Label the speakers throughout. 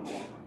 Speaker 1: Amen.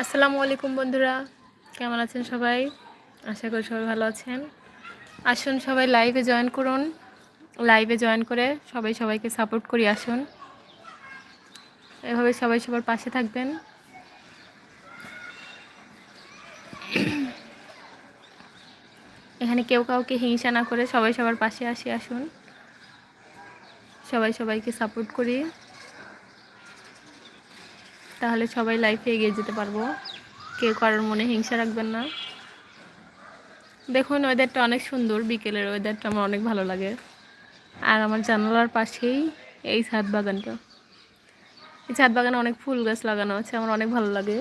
Speaker 1: আসসালামু আলাইকুম বন্ধুরা, কেমন আছেন সবাই? আশা করি সবাই ভালো আছেন। আসুন সবাই লাইভে জয়েন করুন। লাইভে জয়েন করে সবাই সবাইকে সাপোর্ট করি, আসুন। এভাবে সবাই সবার পাশে থাকবেন। এখানে কেউ কাউকে হিংসা না করে সবাই সবার পাশে আসি, আসুন। সবাই সবাইকে সাপোর্ট করি। তাহলে সবাই লাইফে এগিয়ে যেতে পারব। কেউ কারোর মনে হিংসা রাখবেন না। দেখুন ওয়েদারটা অনেক সুন্দর। বিকেলের ওয়েদারটা আমার অনেক ভালো লাগে। আর আমার জানালার পাশেই এই ছাদ বাগানটা। এই ছাদ বাগানে অনেক ফুল গাছ লাগানো আছে, আমার অনেক ভালো লাগে।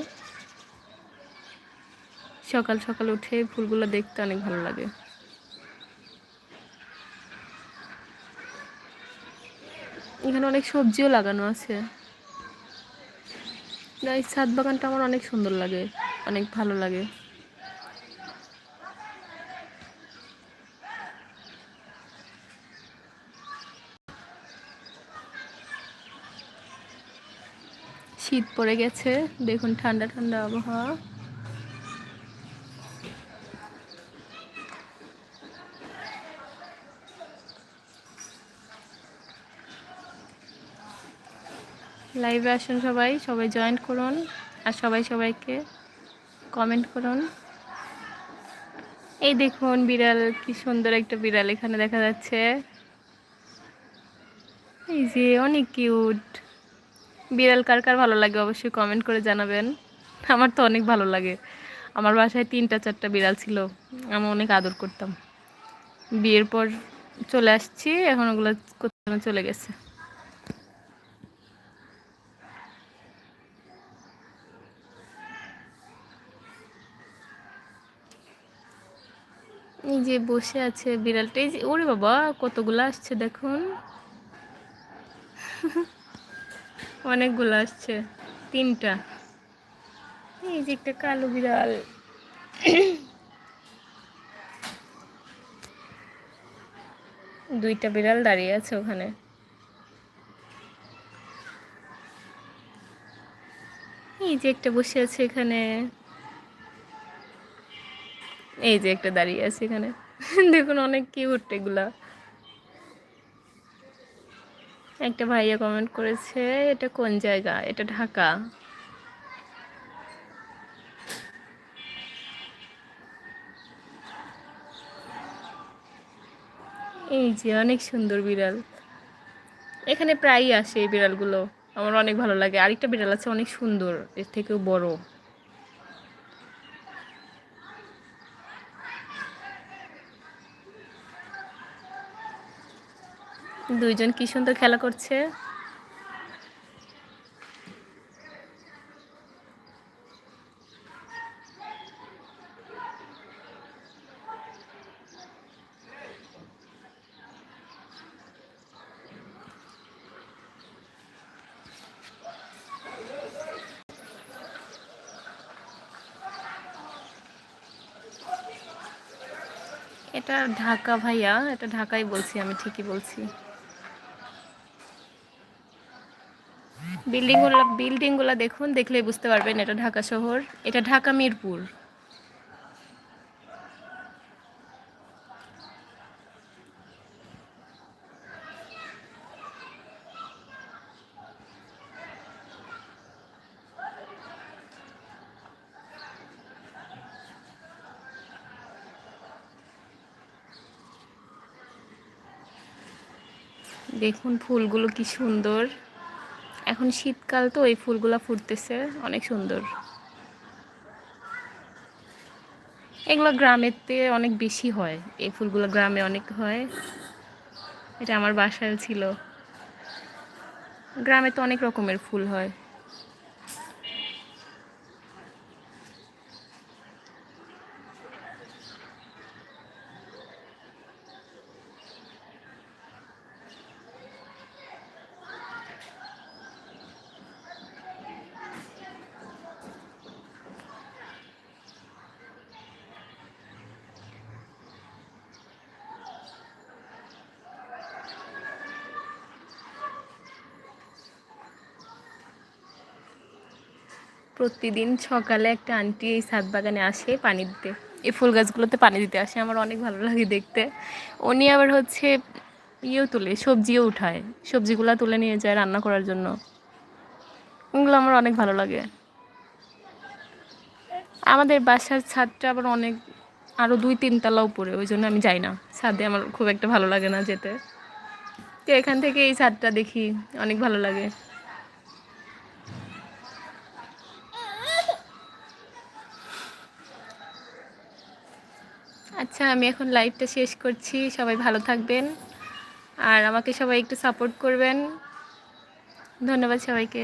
Speaker 1: সকাল সকাল উঠে ফুলগুলো দেখতে অনেক ভালো লাগে। এখানে অনেক সবজিও লাগানো আছে। এই ছাদ বাগানটা আমার অনেক সুন্দর লাগে, অনেক ভালো লাগে। শীত পড়ে গেছে, দেখুন ঠান্ডা ঠান্ডা আবহাওয়া। লাইভে আসুন সবাই সবাই জয়েন করুন আর সবাই সবাইকে কমেন্ট করুন। এই দেখুন বিড়াল, কি সুন্দর একটা বিড়াল এখানে দেখা যাচ্ছে। এই যে অনেক কিউট বিড়াল কার কার ভালো লাগে অবশ্যই কমেন্ট করে জানাবেন। আমার তো অনেক ভালো লাগে। আমার বাসায় তিনটা, চারটা বিড়াল ছিল, আমি অনেক আদর করতাম। বিয়ের পর চলে আসছি, এখন ওগুলো কোথাও চলে গেছে। এই যে বসে আছে বিড়ালটা, এই যে, ওরে বাবা, কতগুলো আসছে দেখুন। অনেকগুলো আসছে, তিনটা। এই যে একটা কালো বিড়াল। দুইটা বিড়াল দাঁড়িয়ে আছে ওখানে। এই যে একটা বসে আছে এখানে। এই যে একটা দাঁড়িয়ে আছে এখানে। দেখুন অনেক কিউট এগুলা। একটা ভাইয়া কমেন্ট করেছে, এটা কোন জায়গা? এটা ঢাকা? এই যে অনেক সুন্দর বিড়াল। এখানে প্রায়ই আসে এই বিড়ালগুলো। আমার অনেক ভালো লাগে। আরেকটা বিড়াল আছে অনেক সুন্দর, এর থেকেও বড়। দুইজন কি সুন্দর খেলা করছে। এটা ঢাকা ভাইয়া এটা ঢাকাই বলছি আমি ঠিকই বলছি। বিল্ডিংগুলো বিল্ডিংগুলো দেখুন দেখলেই বুঝতে পারবেন এটা ঢাকা শহর। এটা ঢাকা মিরপুর। দেখুন ফুলগুলো কি সুন্দর। এখন শীতকাল তো এই ফুলগুলো ফুটতেছে, অনেক সুন্দর। এগুলো গ্রামেতে অনেক বেশি হয়, এই ফুলগুলো গ্রামে অনেক হয়। এটা আমার বাসায় ছিল। গ্রামে তো অনেক রকমের ফুল হয়। প্রতিদিন সকালে একটা আন্টি এই ছাদ বাগানে আসে পানি দিতে। এই ফুল গাছগুলোতে পানি দিতে আসে, আমার অনেক ভালো লাগে দেখতে। উনি আবার হচ্ছে ইয়েও তুলে, সবজিও উঠায়। সবজিগুলো তুলে নিয়ে যায় রান্না করার জন্য। ওগুলো আমার অনেক ভালো লাগে। আমাদের বাসার ছাদটা আবার অনেক আরও দুই তিন তলা উপরে, ওই জন্য আমি যাই না। ছাদে আমার খুব একটা ভালো লাগে না যেতে। তো এখান থেকে এই ছাদটা দেখি, অনেক ভালো লাগে। আচ্ছা আমি এখন লাইভটা শেষ করছি। সবাই ভালো থাকবেন। আর আমাকে সবাই একটু সাপোর্ট করবেন। ধন্যবাদ সবাইকে।